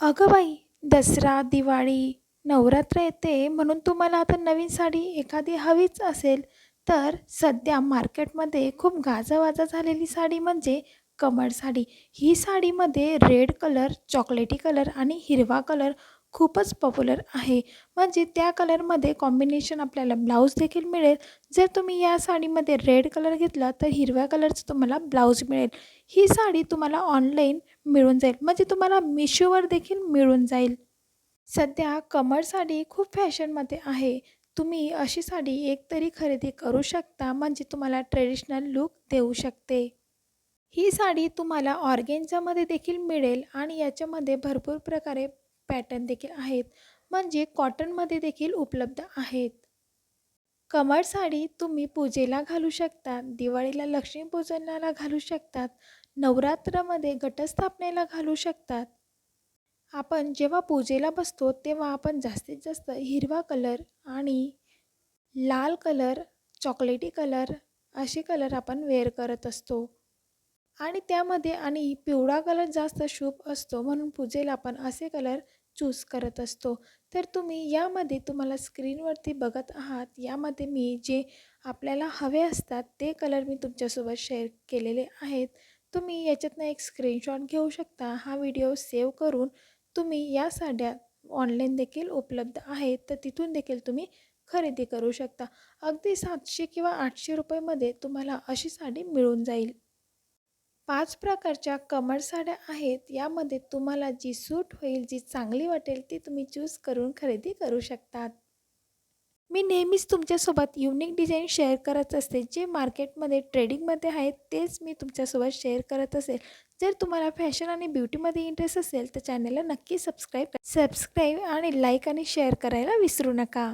अगं बाई दसरा दिवाळी नवरात्र येते म्हणून तुम्हाला आता नवीन साडी एखादी हवीच असेल. तर सध्या मार्केटमध्ये खूप गाजावाजा झालेली साडी म्हणजे कमळ साडी. ही साडीमध्ये रेड कलर चॉकलेटी कलर आणि हिरवा कलर खूपच पॉप्युलर आहे. म्हणजे त्या कलरमध्ये कॉम्बिनेशन आपल्याला ब्लाऊज देखील मिळेल. जर तुम्ही या साडीमध्ये रेड कलर घेतला तर हिरव्या कलरचं तुम्हाला ब्लाऊज मिळेल. ही साडी तुम्हाला ऑनलाईन मिळून जाईल. म्हणजे तुम्हाला मिशोवर देखील मिळून जाईल. सध्या कमर साडी खूप फॅशनमध्ये आहे. तुम्ही अशी साडी एक तरी खरेदी करू शकता म्हणजे तुम्हाला ट्रेडिशनल लूक देऊ शकते. ही साडी तुम्हाला ऑर्गेन्झामध्ये देखील मिळेल आणि याच्यामध्ये भरपूर प्रकारे पॅटर्न देखील आहेत. म्हणजे कॉटनमध्ये देखील उपलब्ध आहेत. कमळ साडी तुम्ही पूजेला घालू शकतात दिवाळीला लक्ष्मीपूजनाला घालू शकतात नवरात्रामध्ये घटस्थापनेला घालू शकतात. आपण जेव्हा पूजेला बसतो तेव्हा आपण जास्तीत जास्त हिरवा कलर आणि लाल कलर चॉकलेटी कलर असे कलर आपण वेअर करत असतो. आणि त्यामध्ये आणि पिवळा कलर जास्त शुभ असतो म्हणून पूजेला आपण असे कलर चूज करत असतो. तर तुम्ही यामध्ये तुम्हाला स्क्रीनवरती बघत आहात. यामध्ये मी जे आपल्याला हवे असतात ते कलर मी तुमच्यासोबत शेअर केलेले आहेत. तुम्ही याच्यातनं एक स्क्रीनशॉट घेऊ शकता. हा व्हिडिओ सेव्ह करून तुम्ही या साड्या ऑनलाईन देखील उपलब्ध आहेत. तर तिथून देखील तुम्ही खरेदी करू शकता. अगदी सातशे किंवा आठशे रुपयेमध्ये तुम्हाला अशी साडी मिळून जाईल. पाच प्रकारच्या कमर साड्या आहेत. यामध्ये तुम्हाला जी सूट होईल जी चांगली वाटेल ती तुम्ही चूज करून खरेदी करू शकतात. मी नेहमीच तुमच्यासोबत युनिक डिझाईन शेअर करत असते. जे मार्केटमध्ये ट्रेडिंगमध्ये आहेत तेच मी तुमच्यासोबत शेअर करत असेल. जर तुम्हाला फॅशन आणि ब्युटीमध्ये इंटरेस्ट असेल तर चॅनलला नक्की सबस्क्राईब सबस्क्राईब आणि लाईक आणि शेअर करायला विसरू नका.